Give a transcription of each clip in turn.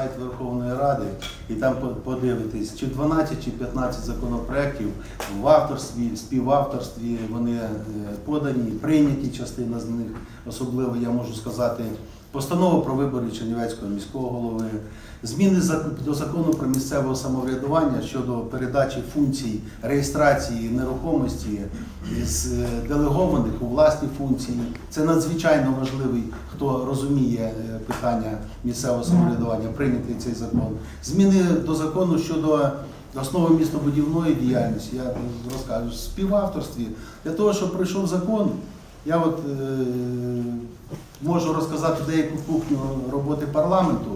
сайт Верховної Ради і там по- подивитесь, чи 12 чи 15 законопроєктів в авторстві, в співавторстві вони е, подані, прийняті частина з них. Особливо я можу сказати постанова про вибори Чернівецького міського голови, зміни до закону про місцеве самоврядування щодо передачі функцій реєстрації нерухомості з е, делегованих у власні функції. Це надзвичайно важливий, хто розуміє е, питання місцевого самоврядування, прийнятий цей закон. Зміни до закону щодо основи містобудівної діяльності. Я розкажу співавторстві для того, щоб пройшов закон. Я от е, можу розказати деяку кухню роботи парламенту.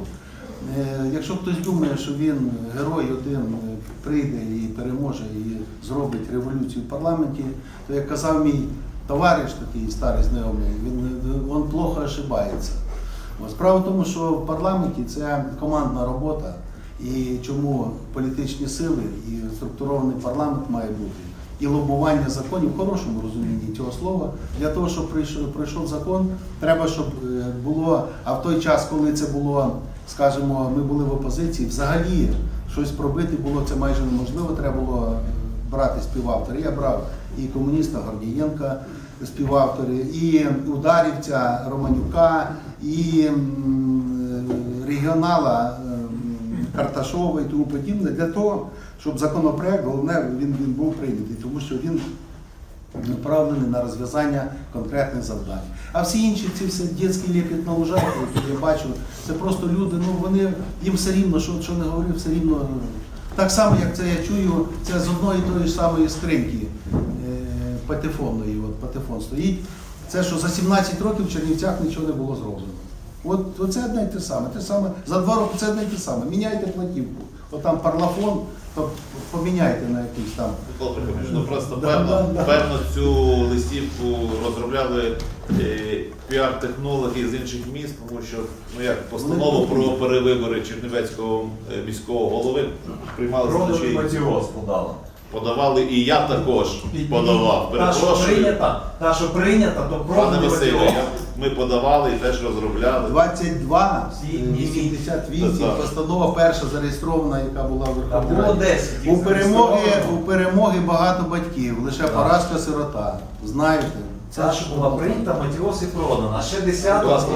Е, Якщо хтось думає, що він герой один е, прийде і переможе і зробить революцію в парламенті, то як казав мій товариш, такий старий знайомий, він, він плохо ошибається. Справа в тому, що в парламенті це командна робота, і чому політичні сили і структурований парламент має бути. І лобування законів в хорошому розумінні цього слова. Для того, щоб прийшов, закон, треба, щоб е, було, а в той час, коли це було, скажімо, ми були в опозиції, взагалі щось пробити було це майже неможливо. Треба було е, брати співавтори. Я брав і комуніста Гордієнка співавтори, і ударівця Романюка, і е, регіонала Карташова і тому подібне, для того, щоб законопроект, головне, він, він був прийнятий, тому що він направлений на розв'язання конкретних завдань. А всі інші ці все дітські лепіт на лужайку, які я бачу, це просто люди, ну вони їм все рівно, що, що не говорив, все рівно. Так само, як це я чую, це з одної тої ж самої скриньки е, патефонної, от патефон стоїть. Це що за 17 років в Чернівцях нічого не було зроблено. От, от це одне й те саме. Те саме. За два роки це одне й те саме. Міняйте платівку. От там парлафон, то поміняйте на якийсь там. Ну просто Да, певно, да, да. певно цю листівку розробляли е, піар-технологи з інших міст, тому що ну як постанову про перевибори Чернівецького е, міського голови приймали Матіос подала. Подавали, і я також подавав. Та, що прийнята, та, що прийнята, то пане Василю, я- ми подавали і теж розробляли. 22, Всі е, 88, Так. постанова перша зареєстрована, яка була в Та Верховній було Раді. 10. У перемоги, зареєстровано. у перемоги багато батьків, лише поразка сирота. Знаєте, Ця, що була прийнята, Матіос і продана. А ще 10 Будь ласка,